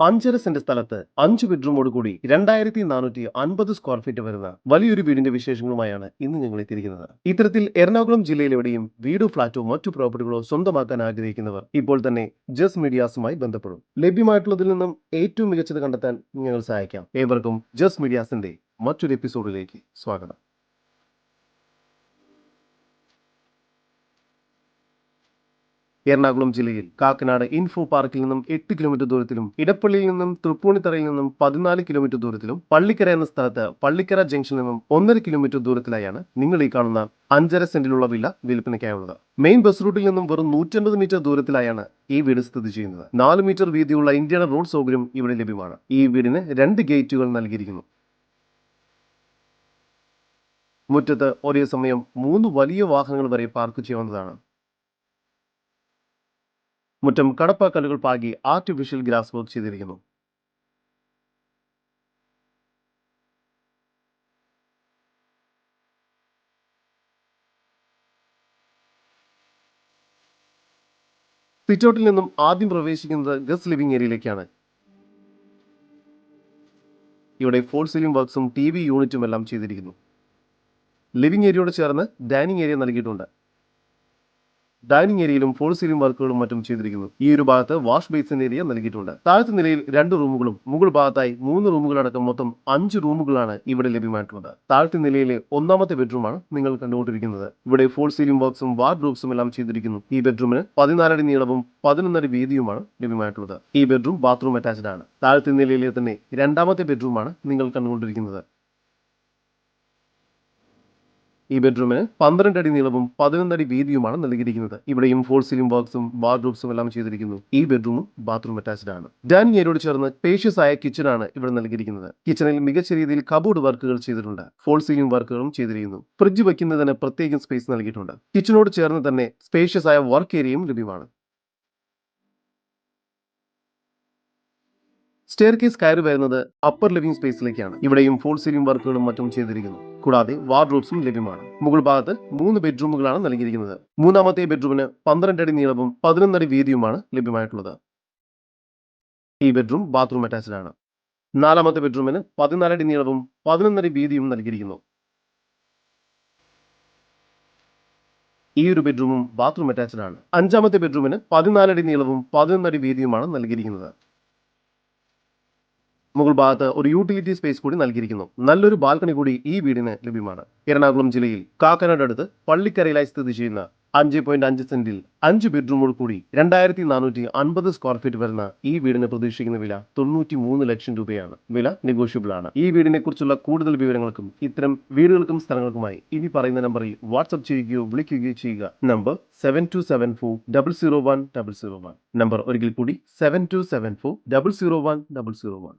അഞ്ചര സെന്റ് സ്ഥലത്ത് അഞ്ച് ബെഡ്റൂമോട് കൂടി രണ്ടായിരത്തി നാനൂറ്റി അൻപത് സ്ക്വയർ ഫീറ്റ് വരുന്ന വലിയൊരു വീടിന്റെ വിശേഷങ്ങളുമായാണ് ഇന്ന് ഞങ്ങൾ എത്തിയിരിക്കുന്നത്. ഇത്തരത്തിൽ എറണാകുളം ജില്ലയിൽ എവിടെയും വീടോ ഫ്ളാറ്റോ മറ്റു പ്രോപ്പർട്ടികളോ സ്വന്തമാക്കാൻ ആഗ്രഹിക്കുന്നവർ ഇപ്പോൾ തന്നെ ജസ് മീഡിയാസുമായി ബന്ധപ്പെടും. ലഭ്യമായിട്ടുള്ളതിൽ നിന്നും ഏറ്റവും മികച്ചത് കണ്ടെത്താൻ ഞങ്ങൾ സഹായിക്കാം. ഏവർക്കും ജസ് മീഡിയാസിന്റെ മറ്റൊരു എപ്പിസോഡിലേക്ക് സ്വാഗതം. എറണാകുളം ജില്ലയിൽ കാക്കനാട് ഇൻഫോ പാർക്കിൽ നിന്നും എട്ട് കിലോമീറ്റർ ദൂരത്തിലും ഇടപ്പള്ളിയിൽ നിന്നും തൃപ്പൂണിത്തറയിൽ നിന്നും പതിനാല് കിലോമീറ്റർ ദൂരത്തിലും പള്ളിക്കര എന്ന സ്ഥലത്ത് പള്ളിക്കര ജംഗ്ഷനിൽ നിന്നും ഒന്നര കിലോമീറ്റർ ദൂരത്തിലായാണ് നിങ്ങൾ ഈ കാണുന്ന അഞ്ചര സെന്റിലുള്ള വില വിൽപ്പനയ്ക്കായുള്ളത്. മെയിൻ ബസ് റൂട്ടിൽ നിന്നും വെറും നൂറ്റമ്പത് മീറ്റർ ദൂരത്തിലായാണ് ഈ വീട് സ്ഥിതി ചെയ്യുന്നത്. നാല് മീറ്റർ വീതിയുള്ള ഇന്ത്യയുടെ റോഡ് സൗകര്യം ഇവിടെ ലഭ്യമാണ്. ഈ വീടിന് രണ്ട് ഗേറ്റുകൾ നൽകിയിരിക്കുന്നു. മുറ്റത്ത് ഒരേ സമയം മൂന്ന് വലിയ വാഹനങ്ങൾ വരെ പാർക്ക് ചെയ്യാവുന്നതാണ്. മുറ്റം കടപ്പാക്കല്ലുകൾ പാകി ആർട്ടിഫിഷ്യൽ ഗ്രാസ് വർക്ക് ചെയ്തിരിക്കുന്നു. സിറ്റൗട്ടിൽ നിന്നും ആദ്യം പ്രവേശിക്കുന്നത് ഗസ്റ്റ് ലിവിംഗ് ഏരിയയിലേക്കാണ്. ഇവിടെ ഫോൾ സീലിംഗ് വർക്ക്സും ടി വി യൂണിറ്റും എല്ലാം ചെയ്തിരിക്കുന്നു. ലിവിംഗ് ഏരിയയോട് ചേർന്ന് ഡൈനിങ് ഏരിയ നൽകിയിട്ടുണ്ട്. ഡൈനിങ് ഏരിയയിലും ഫോൾ സീലിംഗ് വർക്കുകളും മറ്റും ചെയ്തിരിക്കുന്നു. ഈ ഒരു ഭാഗത്ത് വാഷ് ബേസിൻ ഏരിയ നൽകിയിട്ടുണ്ട്. താഴത്തെ നിലയിൽ രണ്ട് റൂമുകളും മുകൾ ഭാഗത്തായി മൂന്ന് റൂമുകളടക്കം മൊത്തം അഞ്ച് റൂമുകളാണ് ഇവിടെ ലഭ്യമായിട്ടുള്ളത്. താഴത്തെ നിലയിലെ ഒന്നാമത്തെ ബെഡ്റൂമാണ് നിങ്ങൾ കണ്ടുകൊണ്ടിരിക്കുന്നത്. ഇവിടെ ഫോൾ സീലിംഗ് വർക്ക്സും വാർഡ്രോബ്സും എല്ലാം ചെയ്തിരിക്കുന്നു. ഈ ബെഡ്റൂമിന് പതിനാലടി നീളവും പതിനൊന്നടി വീതിയുമാണ് ലഭ്യമായിട്ടുള്ളത്. ഈ ബെഡ്റൂം ബാത്റൂം അറ്റാച്ച്ഡ് ആണ്. താഴത്തെ നിലയിലെ തന്നെ രണ്ടാമത്തെ ബെഡ്റൂമാണ് നിങ്ങൾ കണ്ടുകൊണ്ടിരിക്കുന്നത്. ഈ ബെഡ്റൂമിന് പന്ത്രണ്ട് അടി നീളവും പതിനൊന്നടി വീതിയുമാണ് നൽകിയിരിക്കുന്നത്. ഇവിടെയും ഫോൾ സീലിംഗ് ബോക്സും വാർഡ്രോബ്സും എല്ലാം ചെയ്തിരിക്കുന്നു. ഈ ബെഡ്റൂമും ബാത്റൂം അറ്റാച്ച്ഡ് ആണ്. ഡൈനിങ് ഏരിയോട് ചേർന്ന് സ്പേഷ്യസ് ആയ കിച്ചണാണ് ഇവിടെ നൽകിയിരിക്കുന്നത്. കിച്ചണിൽ മികച്ച രീതിയിൽ കബോർഡ് വർക്കുകൾ ചെയ്തിട്ടുണ്ട്. ഫോൾ സീലിംഗ് വർക്കുകളും ചെയ്തിരിക്കുന്നു. ഫ്രിഡ്ജ് വയ്ക്കുന്നതിന് പ്രത്യേകം സ്പേസ് നൽകിയിട്ടുണ്ട്. കിച്ചണോട് ചേർന്ന് തന്നെ സ്പേഷ്യസ് ആയ വർക്ക് ഏരിയയും ലഭ്യമാണ്. സ്റ്റെയർ കേസ് കയറി വരുന്നത് അപ്പർ ലിവിംഗ് സ്പേസിലേക്കാണ് ഇവിടെയും ഫോൾ സീലിംഗ് വർക്കുകളും മറ്റും ചെയ്തിരിക്കുന്നു. കൂടാതെ വാർഡ്രോബ്സും ലഭ്യമാണ്. മുകൾ ഭാഗത്ത് മൂന്ന് ബെഡ്റൂമുകളാണ് നൽകിയിരിക്കുന്നത്. മൂന്നാമത്തെ ബെഡ്റൂമിന് പന്ത്രണ്ട് അടി നീളവും പതിനൊന്നടി വീതിയുമാണ് ലഭ്യമായിട്ടുള്ളത്. ഈ ബെഡ്റൂം ബാത്റൂം അറ്റാച്ച്ഡ് ആണ്. നാലാമത്തെ ബെഡ്റൂമിന് പതിനാലടി നീളവും പതിനൊന്നടി വീതിയും നൽകിയിരിക്കുന്നു. ഈ ഒരു ബെഡ്റൂമും ബാത്റൂം അറ്റാച്ച്ഡ് ആണ്. അഞ്ചാമത്തെ ബെഡ്റൂമിന് പതിനാലടി നീളവും പതിനൊന്നടി വീതിയുമാണ് നൽകിയിരിക്കുന്നത്. മുകൾ ഭാഗത്ത് ഒരു യൂട്ടിലിറ്റി സ്പേസ് കൂടി നൽകിയിരിക്കുന്നു. നല്ലൊരു ബാൽക്കണി കൂടി ഈ വീടിന് ലഭ്യമാണ്. എറണാകുളം ജില്ലയിൽ കാക്കനാട് അടുത്ത് പള്ളിക്കരയിലായി സ്ഥിതി ചെയ്യുന്ന അഞ്ച് പോയിന്റ് അഞ്ച് സെന്റിൽ അഞ്ച് ബെഡ്റൂമുകൾ കൂടി രണ്ടായിരത്തി നാനൂറ്റി അൻപത് സ്ക്വയർ ഫീറ്റ് വരുന്ന ഈ വീടിന് പ്രതീക്ഷിക്കുന്ന വില തൊണ്ണൂറ്റി മൂന്ന് ലക്ഷം രൂപയാണ്. വില നെഗോഷ്യബിൾ ആണ്. ഈ വീടിനെ കുറിച്ചുള്ള കൂടുതൽ വിവരങ്ങൾക്കും ഇത്തരം വീടുകൾക്കും സ്ഥലങ്ങൾക്കുമായി ഇനി പറയുന്ന നമ്പറിൽ വാട്സ്ആപ്പ് ചെയ്യുകയോ വിളിക്കുകയോ ചെയ്യുക. Number seven two seven four double zero one double zero one number ഒരിക്കൽ കൂടി seven two seven four double zero one double zero one